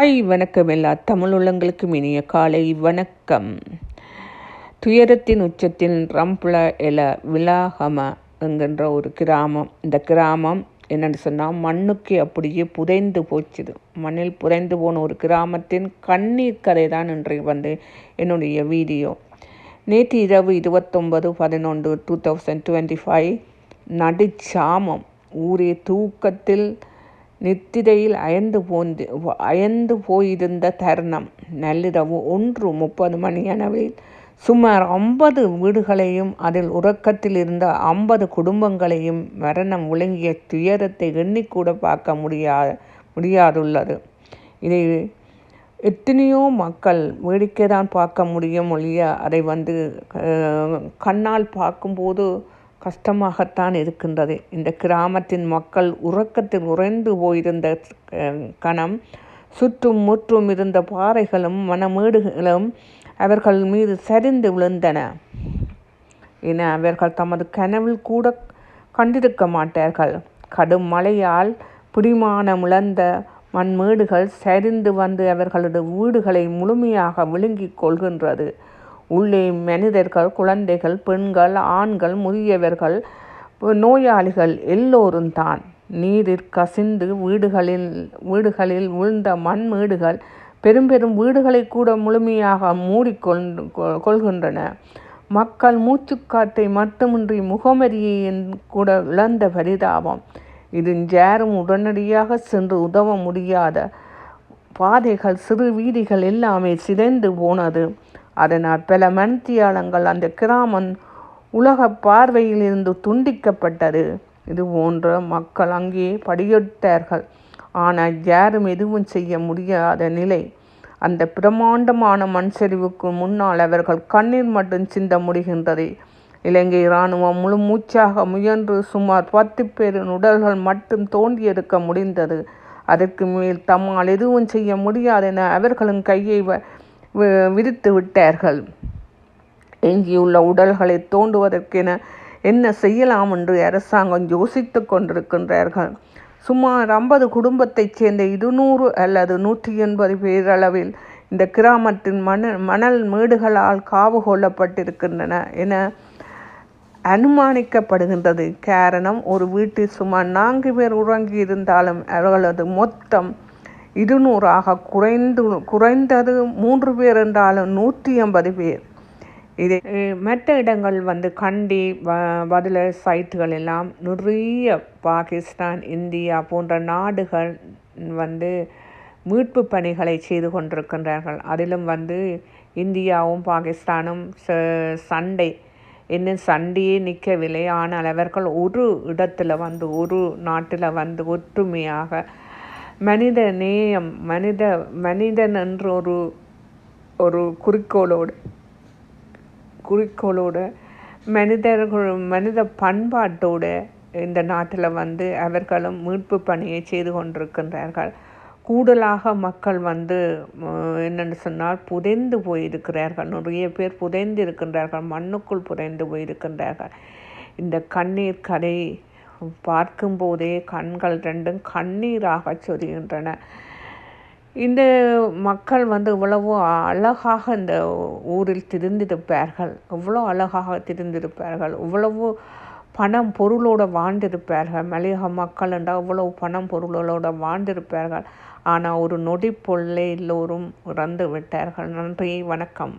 ஐ வணக்கம் எல்லா தமிழ் உள்ளங்களுக்கும் இனிய காலை வணக்கம். துயரத்தின் உச்சத்தில் ரம்புல எல விலாகம என்கின்ற ஒரு கிராமம். இந்த கிராமம் என்னென்னு சொன்னால் மண்ணுக்கு அப்படியே புதைந்து போச்சுது. மண்ணில் புதைந்து போன ஒரு கிராமத்தின் கண்ணீர் கதை தான் இன்றைக்கு வந்து என்னுடைய வீடியோ. நேற்று இரவு இருபத்தொன்பது பதினொன்று டூ தௌசண்ட் டுவெண்ட்டி ஃபைவ் நடுச்சாமம் ஊரே தூக்கத்தில் நித்திரையில் அயர்ந்து போந்து அயர்ந்து போயிருந்த தருணம். நள்ளிரவு ஒன்று முப்பது மணியளவில் சுமார் ஐம்பது வீடுகளையும் அதில் உறக்கத்தில் இருந்த ஐம்பது குடும்பங்களையும் மரணம் விளங்கிய துயரத்தை எண்ணிக்கூட பார்க்க முடியா முடியாதுள்ளது. இதை எத்தனையோ மக்கள் வேடிக்கை தான் பார்க்க முடியும் ஒழிய அதை வந்து கண்ணால் பார்க்கும்போது கஷ்டமாகத்தான் இருக்கின்றது. இந்த கிராமத்தின் மக்கள் உறக்கத்தில் உறைந்து போயிருந்த கணம் சுற்றும் முற்றும் இருந்த பாறைகளும் மனமேடுகளும் அவர்கள் மீது சரிந்து விழுந்தன. என அவர்கள் தமது கனவில் கூட கண்டிருக்க மாட்டார்கள். கடும் மழையால் பிடிமானம் இழந்த மண்மேடுகள் சரிந்து வந்து அவர்களது வீடுகளை முழுமையாக விழுங்கிக் கொள்கின்றது. உள்ளே மனிதர்கள் குழந்தைகள் பெண்கள் ஆண்கள் முதியவர்கள் நோயாளிகள் எல்லோரும் தான். நீரில் கசிந்து வீடுகளில் வீடுகளில் விழுந்த மண் வீடுகள் பெரும் பெரும் வீடுகளை கூட முழுமையாக மூடிக்கொண்டு கொள்கின்றன. மக்கள் மூச்சுக்காற்றை மட்டுமின்றி முகமரியை கூட இழந்த பரிதாபம். இது யாரும் உடனடியாக சென்று உதவ முடியாத பாதைகள் சிறு வீதிகள் எல்லாமே சிதைந்து போனது. அதனால் பல மணித்தியாலங்கள் அந்த கிராமம் உலக பார்வையில் இருந்து துண்டிக்கப்பட்டது. இது போன்ற மக்கள் அங்கே படியிட்டார்கள் ஆனால் யாரும் எதுவும் செய்ய முடியாத நிலை. அந்த பிரம்மாண்டமான மண் சரிவுக்கு முன்னால் அவர்கள் கண்ணீர் மட்டும் சிந்த முடிகின்றது. இலங்கை இராணுவம் முழு மூச்சாக முயன்று சுமார் பத்து பேரின் உடல்கள் மட்டும் தோண்டி எடுக்க முடிந்தது. அதற்கு மேல் தம்மால் எதுவும் செய்ய முடியாது என அவர்களின் கையை விரித்து விட்டார்கள். எஞ்சியுள்ள உடல்களை தோண்டுவதற்கென என்ன செய்யலாம் என்று அரசாங்கம் யோசித்து கொண்டிருக்கின்றார்கள். சுமார் ஐம்பது குடும்பத்தைச் சேர்ந்த இருநூறு அல்லது நூற்றி எண்பது பேரளவில் இந்த கிராமத்தின் மணல் மணல் மேடுகளால் காவு கொள்ளப்பட்டிருக்கின்றன என அனுமானிக்கப்படுகின்றது. காரணம் ஒரு வீட்டில் சுமார் நான்கு பேர் உறங்கி இருந்தாலும் அவர்களது மொத்தம் இருநூறாக குறைந்து குறைந்தது மூன்று பேர் என்றாலும் நூற்றி ஐம்பது பேர். இது மற்ற இடங்கள் வந்து கண்டி பதில சைட்டுகள் எல்லாம் நிறைய பாகிஸ்தான் இந்தியா போன்ற நாடுகள் வந்து மீட்பு பணிகளை செய்து கொண்டிருக்கின்றார்கள். அதிலும் வந்து இந்தியாவும் பாகிஸ்தானும் சண்டை இன்னும் சண்டையே நிற்கவில்லை. ஆனால் அவர்கள் ஒரு இடத்துல வந்து ஒரு நாட்டில் வந்து ஒற்றுமையாக மனித நேயம் மனித மனிதன் என்ற ஒரு ஒரு குறிக்கோளோடு குறிக்கோளோடு மனிதர்கள் மனித பண்பாட்டோடு இந்த நாட்டில் வந்து அவர்களும் மீட்பு பணியை செய்து கொண்டிருக்கின்றார்கள். கூடுதலாக மக்கள் வந்து என்னென்னு சொன்னால் புதைந்து போயிருக்கிறார்கள். நிறைய பேர் புதைந்து இருக்கின்றார்கள் மண்ணுக்குள் புதைந்து போயிருக்கின்றார்கள். இந்த கண்ணீர் கதை பார்க்கும்போதே கண்கள் ரெண்டும் கண்ணீராக சொரிகின்றன. இந்த மக்கள் வந்து இவ்வளவு அழகாக இந்த ஊரில் திருந்திருப்பார்கள். இவ்வளோ அழகாக திருந்திருப்பார்கள். இவ்வளவு பணம் பொருளோடு வாழ்ந்திருப்பார்கள். மலையக மக்கள் என்றால் இவ்வளவு பணம் பொருளோடு வாழ்ந்திருப்பார்கள். ஆனால் ஒரு நொடி பொருளே எல்லோரும் இறந்து விட்டார்கள் நன்றி வணக்கம்.